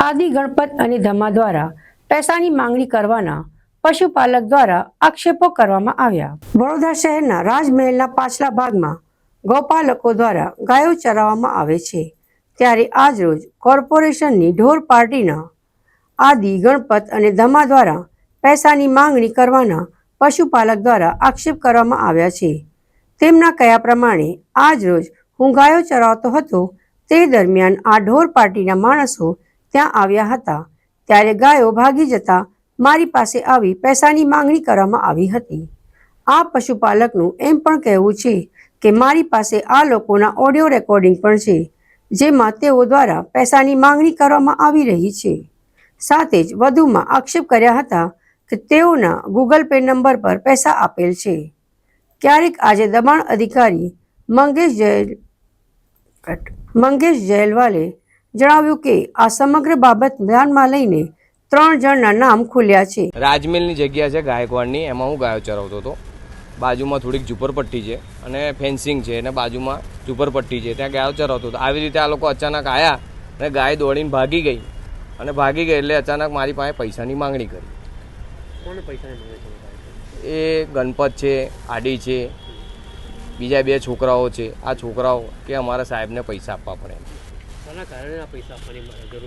આદિ ગણપત અને ધમા દ્વારા પૈસાની માંગણી કરવાના પશુપાલક દ્વારા આક્ષેપો કરવામાં આવ્યા. વડોદરા શહેરના રાજમહેલના પાછલા ભાગમાં ગૌપાલકો દ્વારા ગાયો ચરાવવામાં આવે છે. ત્યારે આજરોજ કોર્પોરેશનની ઢોર પાર્ટીના આદિ ગણપત અને ધમા દ્વારા પૈસાની માંગણી કરવાના પશુપાલક દ્વારા આક્ષેપ કરવામાં આવ્યા છે. તેમના કયા પ્રમાણે આજરોજ હું ગાયો ચરાવતો હતો તે દરમિયાન આ ઢોર પાર્ટીના માણસો ત્યાં આવ્યા હતા. ત્યારે ગાયો ભાગી જતા મારી પાસે આવી પૈસાની માંગણી કરવામાં આવી હતી. આ પશુપાલકનું એમ પણ કહેવું છે કે મારી પાસે આ લોકોના ઓડિયો રેકોર્ડિંગ પણ છે, જેમાં તેઓ દ્વારા પૈસાની માંગણી કરવામાં આવી રહી છે. સાથે જ વધુમાં આક્ષેપ કર્યા હતા કે તેઓના ગૂગલ પે નંબર પર પૈસા આપેલ છે. ક્યારેક આજે દબાણ અધિકારી મંગેશ જયલ મંગેશ જયલવાલે જણાવ્યું કે આ સમગ્ર બાબત ધ્યાનમાં લઈને ત્રણ જણના નામ ખુલ્યા છે. રાજમહેલની જગ્યા છે ગાયકવાડની એમાં હું ગાયો ચરાવતો હતો. બાજુમાં થોડીક ઝુંપડપટ્ટી છે અને ફેન્સિંગ છે અને બાજુમાં ઝુંપડપટ્ટી છે. ત્યાં ગાયો ચરાવતો હતો. આવી રીતે આ લોકો અચાનક આવ્યા અને ગાય દોડીને ભાગી ગઈ. અને ભાગી ગઈ એટલે અચાનક મારી પાસે પૈસાની માંગણી કરી? એ ગણપત છે આડી છે બીજા બે છોકરાઓ છે. આ છોકરાઓ કે અમારા સાહેબને પૈસા આપવા પડે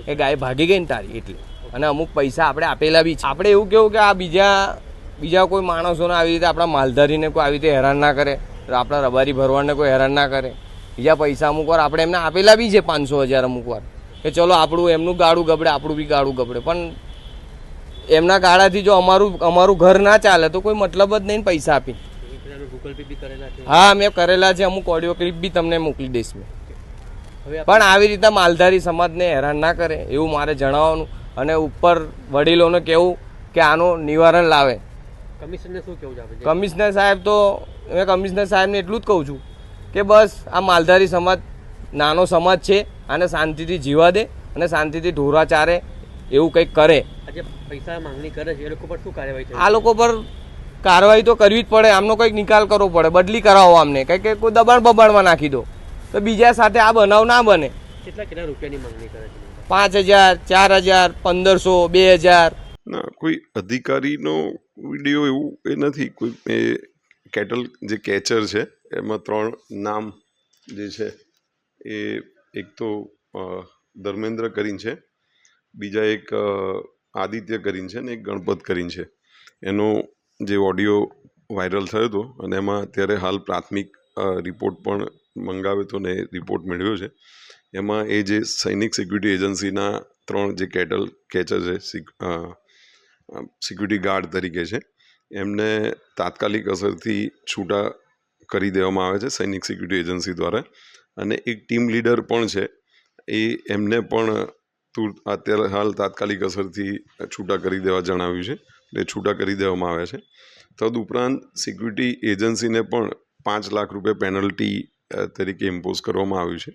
એ ગાય ભાગી ગઈ ને તારી એટલે. અને અમુક પૈસા આપણે આપેલા બી છે. આપણે એવું કેવું કે આ બીજા બીજા કોઈ માણસોને આવી રીતે આપણા માલધારીને કોઈ આવી રીતે હેરાન ના કરે આપણા રબારી ભરવાડને કોઈ હેરાન ના કરે. બીજા પૈસા અમુક વાર આપણે એમને આપેલા બી છે પાંચસો હજાર અમુક વાર. કે ચલો આપણું એમનું ગાડું ગબડે આપણું બી ગાડું ગબડે. પણ એમના ગાળાથી જો અમારું અમારું ઘર ના ચાલે તો કોઈ મતલબ જ નહીં પૈસા આપી. હા મેં કરેલા છે. અમુક ઓડિયો ક્લિપ બી તમને મોકલી દઈશ મેં. પણ આવી રીતે માલધારી સમાજને હેરાન ના કરે એવું મારે જણાવવાનું. અને ઉપર વડીલોને કહેવું કે આનું નિવારણ લાવે. શું છે કમિશનર સાહેબ તો મેં કમિશનર સાહેબને એટલું જ કહું છું કે બસ આ માલધારી સમાજ નાનો સમાજ છે આને શાંતિથી જીવા દે અને શાંતિથી ઢોરા ચારે એવું કંઈક કરે. પૈસા માંગણી કરે છે એ લોકો પર શું કાર્યવાહી આ લોકો પર કાર્યવાહી તો કરવી જ પડે આમનો કંઈક નિકાલ કરવો પડે બદલી કરાવો આમને. કંઈક કોઈ દબાણ બબાણમાં નાખી દો. તો બીજા સાથે આ બનાવ ના બને. કેટલા કેટલા રૂપિયાની માંગણી કરે છે? પાંચ હજાર ચાર હજાર પંદરસો બે હજાર. ના કોઈ અધિકારીનો વીડિયો એવું એ નથી. કોઈ એ કેટલ જે કેચર છે એમાં ત્રણ નામ જે છે એ એક તો ધર્મેન્દ્ર કરીને છે. બીજા એક આદિત્ય કરીને છે ને એક ગણપત કરીને છે. એનો જે ઓડિયો વાયરલ થયો હતો અને એમાં અત્યારે હાલ પ્રાથમિક રિપોર્ટ પણ મંગાવ્યો હતો ને રિપોર્ટ મેળવ્યો છે. એમાં એ જે સૈનિક સિક્યુરિટી એજન્સીના ત્રણ જે કેટલ કેચર છે સિક્યુરિટી ગાર્ડ તરીકે છે, એમને તાત્કાલિક અસરથી છૂટા કરી દેવામાં આવે છે સૈનિક સિક્યુરિટી એજન્સી દ્વારા. અને એક ટીમ લીડર પણ છે, એ એમને પણ તુર અત્યારે હાલ તાત્કાલિક અસરથી છૂટા કરી દેવા જણાવ્યું છે, એટલે છૂટા કરી દેવામાં આવ્યા છે. તદુપરાંત સિક્યુરિટી એજન્સીને પણ પાંચ લાખ રૂપિયા પેનલ્ટી તરીકે ઇમ્પોઝ કરવામાં આવ્યું છે.